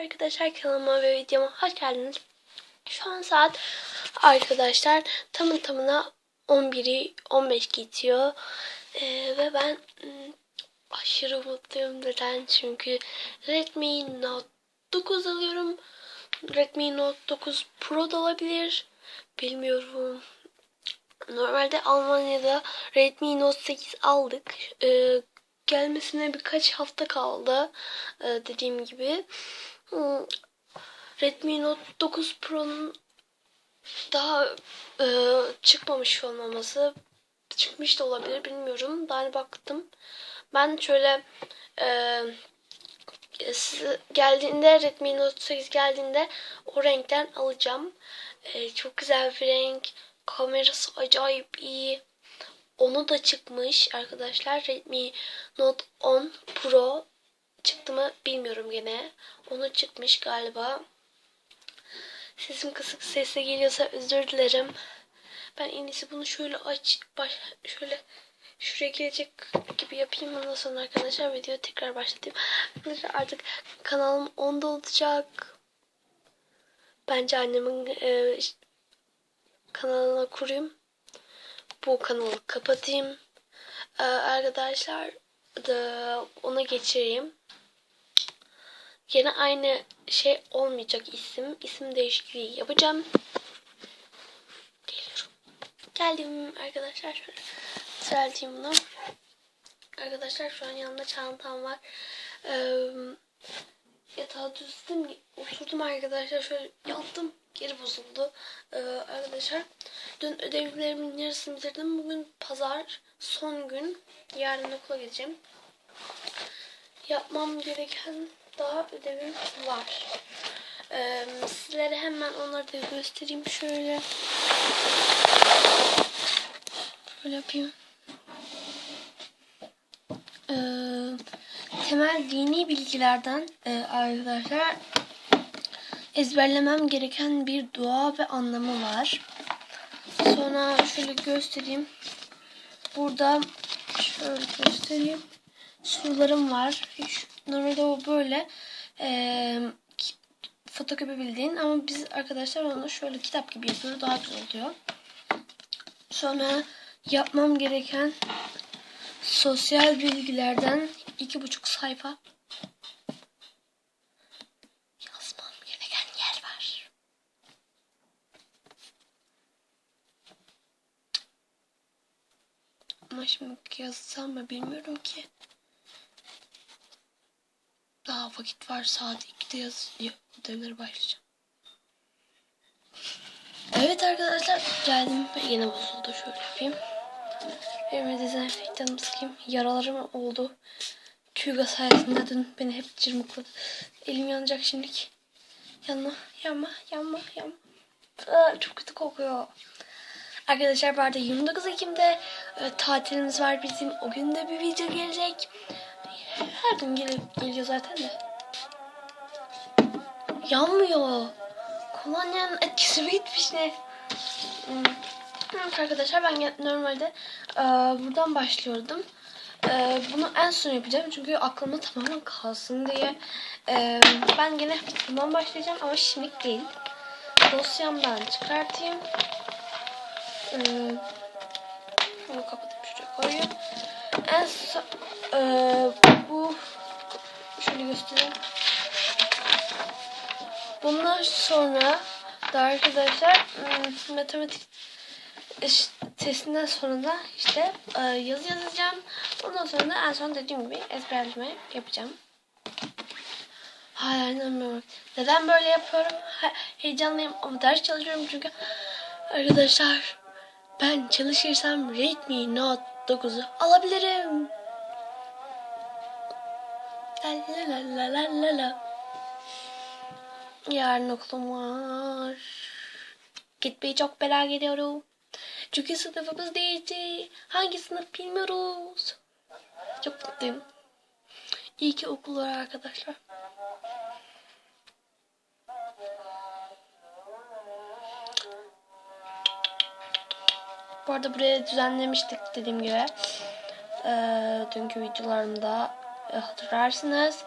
arkadaşlar kanalıma ve videoma hoş geldiniz. Şu an saat arkadaşlar tamı tamına 11'i 15 geçiyor. Ee, ve ben aşırı mutluyum. Neden? Çünkü Redmi Note 9 alıyorum. Redmi Note 9 Pro da olabilir. Bilmiyorum. Normalde Almanya'da Redmi Note 8 aldık. Ee, gelmesine birkaç hafta kaldı. Ee, dediğim gibi. Hmm, Redmi Note 9 Pro'nun daha e, çıkmamış olmaması çıkmış da olabilir bilmiyorum. Daha yeni baktım. Ben şöyle e, geldiğinde Redmi Note 8 geldiğinde o renkten alacağım. E, çok güzel bir renk. Kamerası acayip iyi. Onu da çıkmış arkadaşlar. Redmi Note 10 Pro çıktı mı bilmiyorum gene. Onu çıkmış galiba. Sesim kısık sesle geliyorsa özür dilerim. Ben en iyisi bunu şöyle aç, baş, şöyle şuraya gelecek gibi yapayım. Ondan sonra arkadaşlar video tekrar başlatayım. Artık kanalım 10'da olacak. Bence annemin e, kanalına kurayım. Bu kanalı kapatayım. Ee, arkadaşlar da ona geçireyim. Yine aynı şey olmayacak isim. İsim değişikliği yapacağım. Geliyorum. Geldim arkadaşlar. Şöyle düzelteyim bunu. Arkadaşlar şu an yanımda çantam var. Ee, yatağa düzdüm. Oturdum arkadaşlar. Şöyle yattım. Geri bozuldu. Ee, arkadaşlar dün ödevlerimin yarısını bitirdim. Bugün pazar son gün. Yarın okula gideceğim. Yapmam gereken daha ödevim var. Ee, sizlere hemen onları da göstereyim şöyle. Böyle yapayım. Ee, temel dini bilgilerden e, arkadaşlar ezberlemem gereken bir dua ve anlamı var. Sonra şöyle göstereyim. Burada şöyle göstereyim. Sorularım var. Normalde o böyle e, fotokopi bildiğin ama biz arkadaşlar onu şöyle kitap gibi yapıyoruz. Daha güzel oluyor. Sonra yapmam gereken sosyal bilgilerden iki buçuk sayfa yazmam gereken yer var. Ama şimdi yazsam mı bilmiyorum ki. Daha vakit var saat 2'de yaz ödevlere başlayacağım. Evet arkadaşlar geldim. Yine bozuldu. Şöyle yapayım. Elime dezenfektanımı sıkayım. Yaralarım oldu. Tüyga sayesinde dün beni hep cırmıkladı. Elim yanacak şimdilik. Yanma, yanma, yanma, yanma. Aa, çok kötü kokuyor. Arkadaşlar bu arada 29 Ekim'de e, tatilimiz var bizim. O gün de bir video gelecek. Her gün gel geliyor zaten de. Yanmıyor. Kolonyanın etkisi bitmiş ne? Hmm. Evet arkadaşlar ben normalde e, buradan başlıyordum. E, bunu en son yapacağım çünkü aklımda tamamen kalsın diye. E, ben gene bundan başlayacağım ama şimdilik değil. Dosyamdan çıkartayım. E, şunu kapatıp şuraya koyayım. En son e, bu şöyle göstereyim. Bundan sonra da arkadaşlar ım, matematik testinden sonra da işte e, yazı yazacağım. Ondan sonra da en son dediğim gibi ezberleme yapacağım. Hala inanmıyorum. Neden böyle yapıyorum? Heyecanlıyım ama ders çalışıyorum çünkü arkadaşlar ben çalışırsam Redmi Note 9'u alabilirim. La la la la la. Yarın okulum var. Gitmeyi çok merak ediyorum. Çünkü sınıfımız değişti. Hangi sınıf bilmiyoruz. Çok mutluyum. İyi ki okul var arkadaşlar. Bu arada buraya düzenlemiştik dediğim gibi. Ee, dünkü videolarımda hatırlarsınız.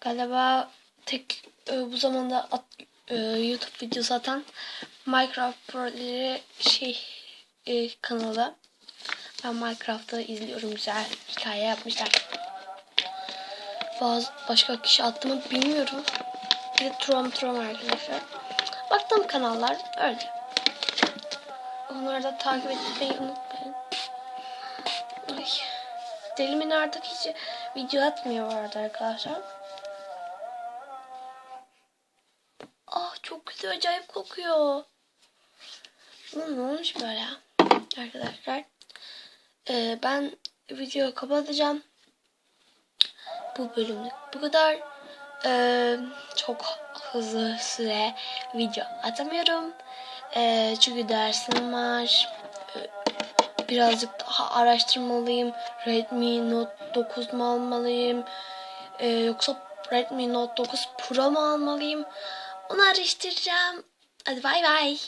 Galiba tek e, bu zamanda at, e, YouTube videosu atan Minecraft Pro'ları şey e, kanalı. Ben Minecraft'ı izliyorum. Güzel hikaye yapmışlar. Bazı başka kişi attı mı bilmiyorum. Bir de Trom Trom arkadaşlar. Baktım kanallar öyle. Onları da takip etmeyi unutmayın. Ay. Dilimin artık hiç video atmıyor bu arada arkadaşlar. Ah çok güzel acayip kokuyor. Bu ne olmuş böyle arkadaşlar. Ee, ben videoyu kapatacağım. Bu bölümlük bu kadar. Ee, çok hızlı süre video atamıyorum. Ee, çünkü dersim var. Ee, birazcık daha araştırmalıyım. Redmi Note 9 mu almalıyım? Ee, yoksa Redmi Note 9 Pro mu almalıyım? Onu araştıracağım. Hadi bay bay.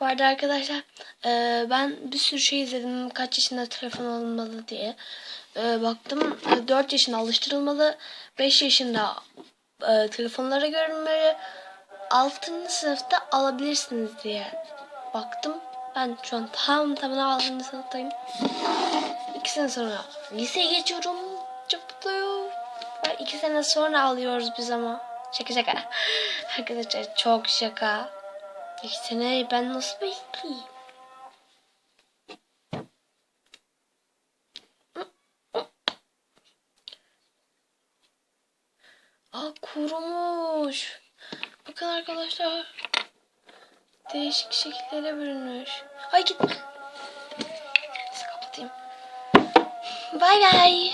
Bu arada arkadaşlar e, ben bir sürü şey izledim. Kaç yaşında telefon alınmalı diye. E, baktım e, 4 yaşında alıştırılmalı. 5 yaşında e, telefonlara görünmeli. 6. sınıfta alabilirsiniz diye baktım. Ben şu an tam tamına 6. sınıftayım. 2 sene sonra liseye geçiyorum. Çok. 2 sene sonra alıyoruz biz ama. Şaka şaka. Arkadaşlar çok şaka. İki sene ben nasıl bekleyeyim? Aa kurumuş. Bakın arkadaşlar. Değişik şekillere bürünmüş. Ay git. Kapatayım. Bay bay.